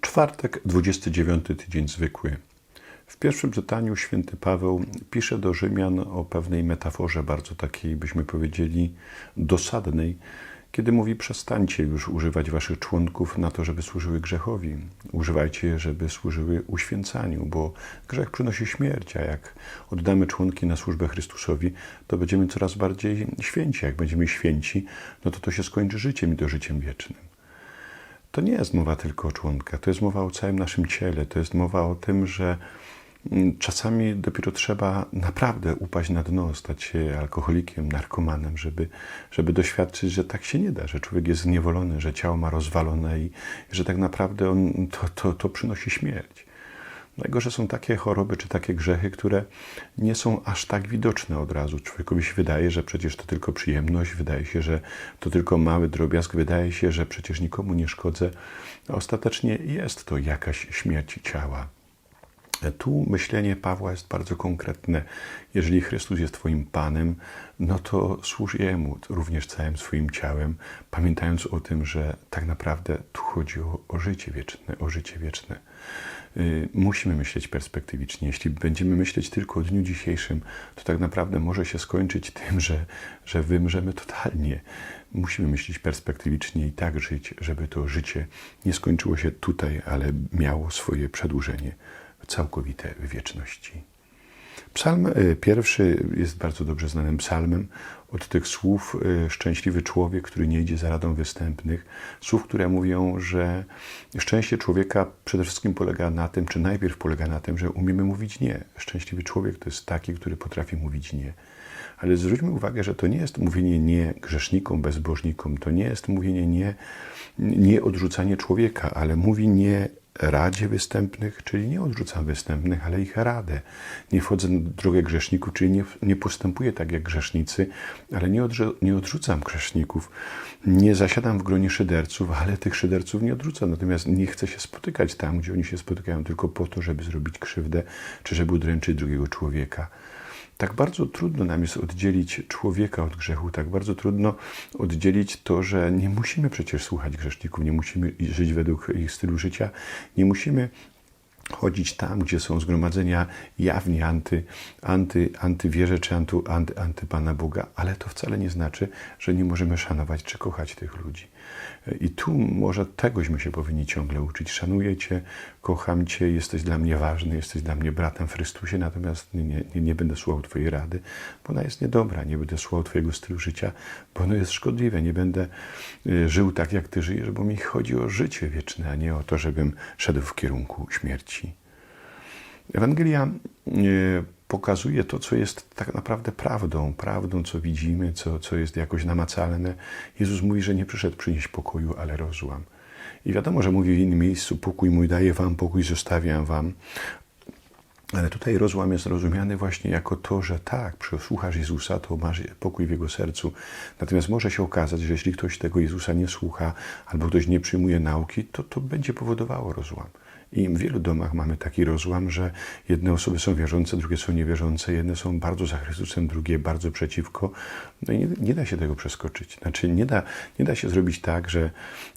Czwartek, 29 tydzień zwykły. W pierwszym czytaniu święty Paweł pisze do Rzymian o pewnej metaforze, bardzo takiej, byśmy powiedzieli, dosadnej, kiedy mówi: Przestańcie już używać waszych członków na to, żeby służyły grzechowi. Używajcie je, żeby służyły uświęcaniu, bo grzech przynosi śmierć, a jak oddamy członki na służbę Chrystusowi, to będziemy coraz bardziej święci. Jak będziemy święci, no to to się skończy życiem i to życiem wiecznym. To nie jest mowa tylko o członkach, to jest mowa o całym naszym ciele, to jest mowa o tym, że mm, czasami dopiero trzeba naprawdę upaść na dno, stać się alkoholikiem, narkomanem, żeby, żeby doświadczyć, że tak się nie da, że człowiek jest zniewolony, że ciało ma rozwalone i że tak naprawdę on, to, to, to przynosi śmierć. Najgorsze są takie choroby czy takie grzechy, które nie są aż tak widoczne od razu. Człowiekowi się wydaje, że przecież to tylko przyjemność, wydaje się, że to tylko mały drobiazg, wydaje się, że przecież nikomu nie szkodzę, a ostatecznie jest to jakaś śmierć ciała. Tu myślenie Pawła jest bardzo konkretne. Jeżeli Chrystus jest Twoim Panem, no to służ Jemu również całym swoim ciałem, pamiętając o tym, że tak naprawdę tu chodzi o, o życie wieczne, o życie wieczne. Yy, musimy myśleć perspektywicznie. Jeśli będziemy myśleć tylko o dniu dzisiejszym, to tak naprawdę może się skończyć tym, że, że wymrzemy totalnie. Musimy myśleć perspektywicznie i tak żyć, żeby to życie nie skończyło się tutaj, ale miało swoje przedłużenie całkowite wieczności. Psalm y, pierwszy jest bardzo dobrze znanym psalmem. Od tych słów y, szczęśliwy człowiek, który nie idzie za radą występnych, słów, które mówią, że szczęście człowieka przede wszystkim polega na tym, czy najpierw polega na tym, że umiemy mówić nie. Szczęśliwy człowiek to jest taki, który potrafi mówić nie. Ale zwróćmy uwagę, że to nie jest mówienie nie grzesznikom, bezbożnikom, to nie jest mówienie nie, nie odrzucanie człowieka, ale mówi nie radzie występnych, czyli nie odrzucam występnych, ale ich radę. Nie wchodzę na drogę grzeszników, czyli nie, nie postępuję tak jak grzesznicy, ale nie, odrzu nie odrzucam grzeszników. Nie zasiadam w gronie szyderców, ale tych szyderców nie odrzucam. Natomiast nie chcę się spotykać tam, gdzie oni się spotykają, tylko po to, żeby zrobić krzywdę, czy żeby udręczyć drugiego człowieka. Tak bardzo trudno nam jest oddzielić człowieka od grzechu, tak bardzo trudno oddzielić to, że nie musimy przecież słuchać grzeszników, nie musimy żyć według ich stylu życia, nie musimy chodzić tam, gdzie są zgromadzenia jawnie anty, anty, antywierze czy anty, anty, anty Pana Boga, ale to wcale nie znaczy, że nie możemy szanować czy kochać tych ludzi. I tu może tegośmy się powinni ciągle uczyć. Szanuję Cię, kocham Cię, jesteś dla mnie ważny, jesteś dla mnie bratem w Chrystusie, natomiast nie, nie, nie będę słuchał Twojej rady, bo ona jest niedobra, nie będę słuchał Twojego stylu życia, bo ono jest szkodliwe, nie będę y, żył tak, jak Ty żyjesz, bo mi chodzi o życie wieczne, a nie o to, żebym szedł w kierunku śmierci. Ewangelia y, pokazuje to, co jest tak naprawdę prawdą, prawdą, co widzimy, co, co jest jakoś namacalne. Jezus mówi, że nie przyszedł przynieść pokoju, ale rozłam. I wiadomo, że mówi w innym miejscu, pokój mój daję wam, pokój zostawiam wam. Ale tutaj rozłam jest rozumiany właśnie jako to, że tak, przesłuchasz Jezusa, to masz pokój w jego sercu. Natomiast może się okazać, że jeśli ktoś tego Jezusa nie słucha, albo ktoś nie przyjmuje nauki, to to będzie powodowało rozłam. I w wielu domach mamy taki rozłam, że jedne osoby są wierzące, drugie są niewierzące, jedne są bardzo za Chrystusem, drugie bardzo przeciwko. No i nie, nie da się tego przeskoczyć. Znaczy nie da, nie da się zrobić tak, że,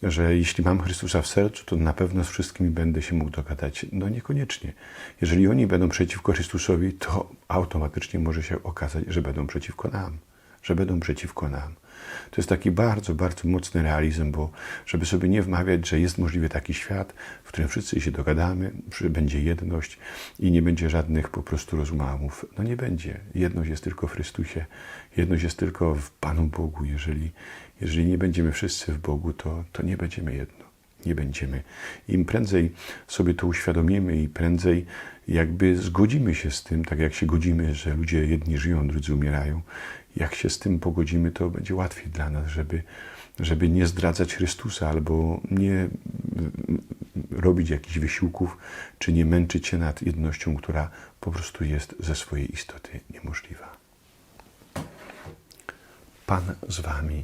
że jeśli mam Chrystusa w sercu, to na pewno z wszystkimi będę się mógł dogadać. No niekoniecznie. Jeżeli oni będą przeciwko Chrystusowi, to automatycznie może się okazać, że będą przeciwko nam. Że będą przeciwko nam. To jest taki bardzo, bardzo mocny realizm, bo żeby sobie nie wmawiać, że jest możliwy taki świat, w którym wszyscy się dogadamy, że będzie jedność i nie będzie żadnych po prostu rozmałów. No nie będzie. Jedność jest tylko w Chrystusie, jedność jest tylko w Panu Bogu. Jeżeli, jeżeli nie będziemy wszyscy w Bogu, to, to nie będziemy jedno. Nie będziemy. Im prędzej sobie to uświadomimy i prędzej jakby zgodzimy się z tym, tak jak się godzimy, że ludzie jedni żyją, drudzy umierają, jak się z tym pogodzimy, to będzie łatwiej dla nas, żeby, żeby nie zdradzać Chrystusa albo nie robić jakichś wysiłków, czy nie męczyć się nad jednością, która po prostu jest ze swojej istoty niemożliwa. Pan z Wami.